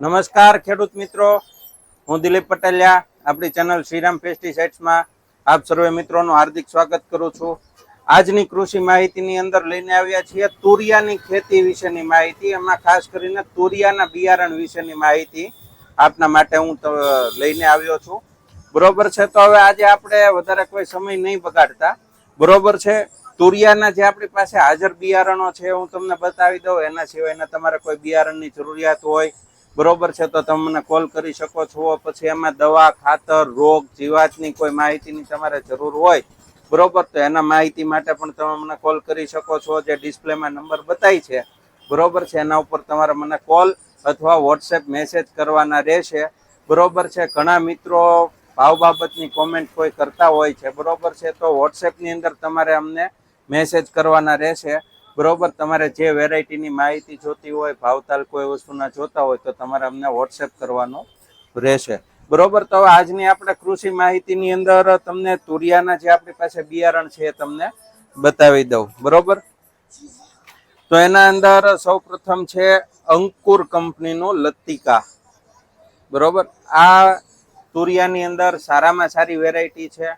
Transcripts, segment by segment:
નમસ્કાર ખેડૂત મિત્રો. હું દિલીપ પટેલિયા. આપણી ચેનલ શ્રીરામ પેસ્ટિસાઇડ્સમાં આપ સર્વે મિત્રોનું હાર્દિક સ્વાગત કરું છું. આજની કૃષિ માહિતીની અંદર લઈને આવ્યા છીએ તુરિયાની ખેતી વિશેની માહિતી. એમાં ખાસ કરીને તુરિયાના બિયારણ વિશેની માહિતી આપના માટે હું લઈને આવ્યો છું. બરોબર છે, તો હવે આજે આપણે વધારે કોઈ સમય નહીં બગાડતા. બરોબર છે, તુરિયાના જે આપણી પાસે હાજર બિયારણો છે, હું તમને બતાવી દઉં. એના સિવાયના તમારે કોઈ બિયારણની જરૂરિયાત હોય બરોબર છે તો તમે મને કોલ કરી શકો છો પછી એમાં દવા, ખાતર, રોગ જીવાતની કોઈ માહિતીની તમારે જરૂર હોય, બરોબર? તો એના માહિતી માટે પણ તમે મને કોલ કરી શકો છો, જે ડિસ્પ્લેમાં નંબર બતાવી છે, બરોબર છે? એના ઉપર તમારે મને કોલ અથવા વોટ્સએપ મેસેજ કરવાના રહેશે, બરોબર છે? ઘણા મિત્રો ભાવ બાબતની કોમેન્ટ કોઈ કરતા હોય છે, બરોબર છે? તો વોટ્સએપની અંદર તમારે અમને મેસેજ કરવાના રહેશે બરોબર, તમારે જે વેરાયટીની માહિતી જોતી હોય, ભાવતાલ કોઈ વસ્તુના જોતા હોય, તો તમારે અમને વોટ્સએપ કરવાનો રહેશે. બરોબર, તો આજની આપણે કૃષિ માહિતીની અંદર તમને તુરિયાના જે આપણી પાસે બિયારણ છે એ તમને બતાવી દઉં. બરોબર? તો એના અંદર સૌ પ્રથમ છે અંકુર કંપનીનું લતિકા બરોબર? આ તુરિયાની અંદર સારામાં સારી વેરાયટી છે.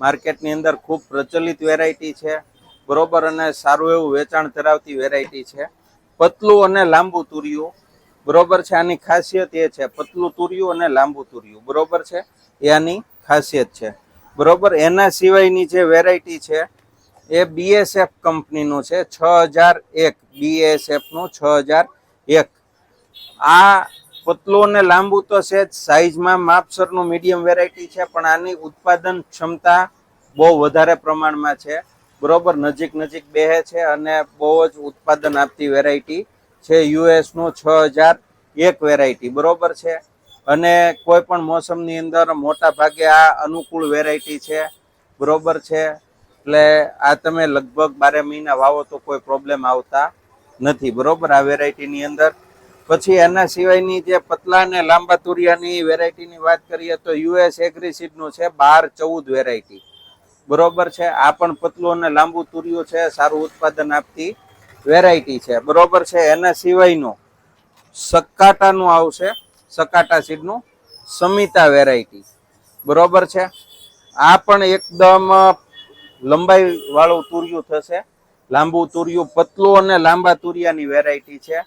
માર્કેટની અંદર ખૂબ પ્રચલિત વેરાયટી છે. બરોબર અને સારું એવું વેચાણ ધરાવતી વેરાયટી છે. પતલું અને લાંબુ તુરિયું. બરોબર છે, આની ખાસિયત એ છે, પતલું તુરિયું અને લાંબુ તુરિયું. બરોબર છે, એ આની ખાસિયત છે. બરોબર, એના સિવાયની જે વેરાયટી છે, એ બીએસએફ કંપનીનું છે, છ હજાર એક. બીએસએફનું છ હજાર એક. આ પતલું અને લાંબુ તો છે જ સાઈઝમાં માપસરનું મીડિયમ વેરાયટી છે, પણ આની ઉત્પાદન ક્ષમતા બહુ વધારે પ્રમાણમાં છે. બરોબર, નજીક નજીક બેહે છે અને બહુ જ ઉત્પાદન આપતી વેરાયટી છે યુએસનું છ હજાર એક વેરાયટી બરોબર છે? અને કોઈ પણ મોસમની અંદર મોટા ભાગે આ અનુકૂળ વેરાયટી છે, બરોબર છે? એટલે આ તમે લગભગ બારે મહિના વાવો તો કોઈ પ્રોબ્લેમ આવતા નથી, બરોબર? આ વેરાયટીની અંદર. પછી એના સિવાયની જે પતલા અને લાંબા તુરિયાની વેરાયટીની વાત કરીએ તો યુએસ એગ્રીસીડનું છે બાર ચૌદ વેરાયટી બરોબર છે. આ પણ પતલું અને લાંબુ તુરિયું છે, સારું ઉત્પાદન આપતી વેરાયટી છે. બરોબર છે. એના સિવાયનું સકાટાનું આવશે સકાટા સીડનું સમિતા વેરાયટી બરોબર છે. આ પણ એકદમ લંબાઈ વાળું તુર્યું થશે. લાંબુ તુરિયું, પતલું અને લાંબા તુરિયાની વેરાયટી છે.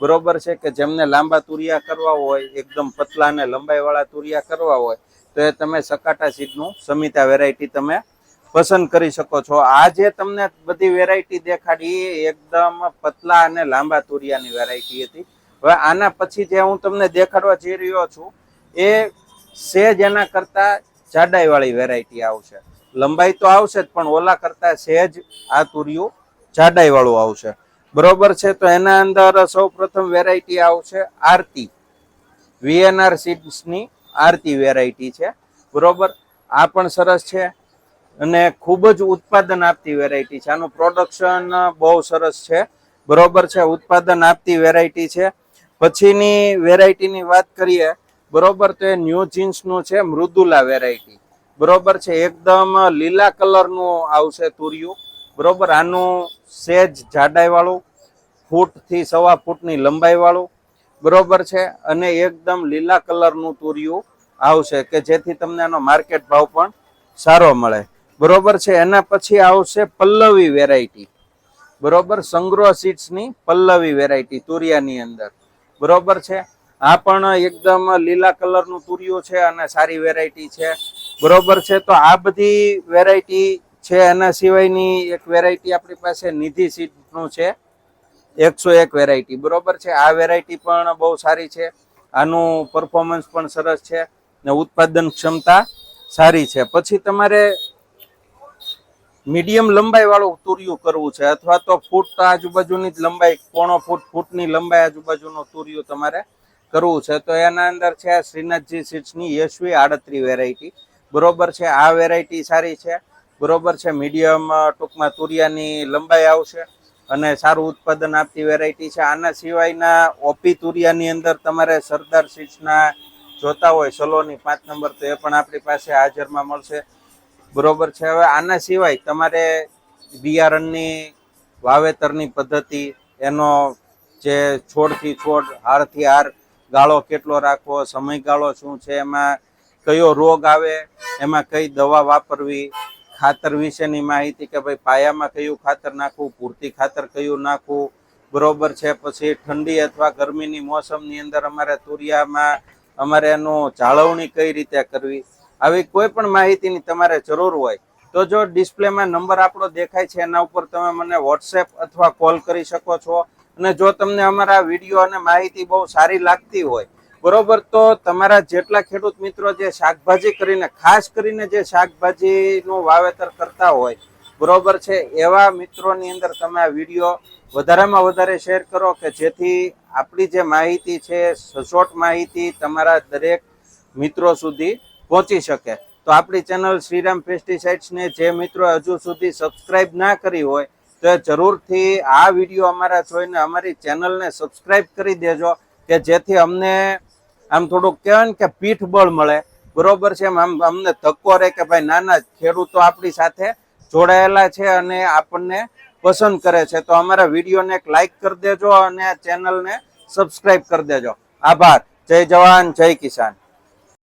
બરોબર છે કે જેમને લાંબા તુરિયા કરવા હોય, એકદમ પતલા અને લંબાઈ વાળા તુરિયા કરવા હોય, તો એ તમે સકાટા સીડનું સમિતા વેરાયટી તમે પસંદ કરી શકો છો. આ જે તમને બધી વેરાયટી દેખાડી એ એકદમ પતલા અને લાંબા તુરિયાની વેરાયટી હતી. હવે આના પછી જે હું તમને દેખાડવા જઈ રહ્યો છું, એ સેજ એના કરતા જાડાઈ વાળી વેરાયટી આવશે. લંબાઈ તો આવશે જ, પણ ઓલા કરતા સહેજ આ તુરિયું જાડાઈ વાળું આવશે. બરોબર છે, તો એના અંદર સૌ પ્રથમ વેરાયટી આવશે આરતી. વીએનઆર સીડ્સની આરતી વેરાયટી છે. બરોબર? આ પણ સરસ છે. અને ખૂબ જ ઉત્પાદન આપતી વેરાયટી છે. આનું પ્રોડક્શન બહુ સરસ છે. બરોબર છે, ઉત્પાદન આપતી વેરાયટી છે. પછીની વેરાયટીની વાત કરીએ, બરોબર તો એ ન્યૂ જીન્સનું છે, મૃદુલા વેરાયટી બરોબર છે, એકદમ લીલા કલરનું આવશે તુરિયું. બરોબર, આનું સેજ જાડાઈવાળું, ફૂટથી સવા ફૂટની લંબાઈવાળું. બરોબર છે, અને એકદમ લીલા કલરનું તુરિયું આવશે, કે જેથી તમને આનો માર્કેટ ભાવ પણ સારો મળે. બરોબર છે, એના પછી આવશે પલ્લવી વેરાયટી બરોબર, સંગ્રહ સીડ્સની પલ્લવી વેરાયટી તુરિયાની અંદર. બરોબર છે? આ પણ એકદમ લીલા કલરનું તુરિયું છે અને સારી વેરાયટી છે. બરોબર છે? તો આ બધી વેરાયટી છે, એના સિવાયની એક વેરાયટી આપણી પાસે નિધિ સીડનું છે. એકસો એક વેરાયટી બરોબર છે? આ વેરાયટી પણ બહુ સારી છે. આનું પરફોર્મન્સ પણ સરસ છે ને ઉત્પાદન ક્ષમતા સારી છે. પછી તમારે મીડિયમ લંબાઈ વાળું તુરિયું કરવું છે અથવા તો ફૂટ આજુબાજુની જ લંબાઈ, પોણો ફૂટ, ફૂટની લંબાઈ આજુબાજુનું તુરિયું તમારે કરવું છે. તો એના અંદર છે શ્રીનાથજી સીટ્સની યશવી આડત્રી વેરાયટી બરોબર છે, આ વેરાયટી સારી છે. બરોબર છે, મીડિયમ ટૂંકમાં તુરિયાની લંબાઈ આવશે અને સારું ઉત્પાદન આપતી વેરાયટી છે. આના સિવાયના ઓપી તુરિયાની અંદર તમારે સરદાર સીટ્સના જોતા હોય, સલોની પાંચ નંબર તો એ પણ આપણી પાસે હાજરમાં મળશે. બરોબર છે. હવે આના સિવાય તમારે બિયારણની વાવેતરની પદ્ધતિ, એનો જે છોડથી છોડ, હારથી હાર ગાળો કેટલો રાખવો, સમયગાળો શું છે, એમાં કયો રોગ આવે, એમાં કઈ દવા વાપરવી, ખાતર વિશેની માહિતી કે ભાઈ પાયામાં કયું ખાતર નાખવું, પૂરતી ખાતર કયું નાખવું, બરોબર છે. પછી ઠંડી અથવા ગરમીની મોસમની અંદર અમારે તુરિયામાં અમારે એનું જાળવણી કઈ રીતે કરવી આવી કોઈ પણ માહિતીની તમારે જરૂર હોય, તો જો ડિસ્પ્લેમાં નંબર આપણો દેખાય છે, એના ઉપર તમે મને વોટ્સએપ અથવા કોલ કરી શકો છો. અને જો તમને અમારા વીડિયો અને માહિતી બહુ સારી લાગતી હોય, બરોબર, તો તમારા જેટલા ખેડૂત મિત્રો જે શાકભાજી કરીને, ખાસ કરીને જે શાકભાજીનું વાવેતર કરતા હોય, બરોબર છે, એવા મિત્રોની અંદર તમે આ વીડિયો વધારેમાં વધારે શેર કરો કે જેથી આપણી જે માહિતી છે સચોટ માહિતી તમારા દરેક મિત્રો સુધી પહોંચી શકે. તો આપણી ચેનલ શ્રીરામ પેસ્ટિસાઇડ્સને જે મિત્રો હજુ સુધી સબસ્ક્રાઇબ ના કરી હોય, તો જરૂરથી આ વીડિયો અમારા જોઈને અમારી ચેનલને સબસ્ક્રાઇબ કરી દેજો, કે જેથી અમને આમ થોડુંક કહેવાય કે પીઠ બળ મળે. બરોબર છે એમ આમ અમને ધક્કો રહે કે ભાઈ નાના ખેડૂતો આપણી સાથે જોડાયેલા છે અને આપણને પસંદ કરે છે. તો અમારા વિડીયોને એક લાઈક કરી દેજો અને ચેનલને સબસ્ક્રાઇબ કરી દેજો. આભાર. જય જવાન, જય કિસાન.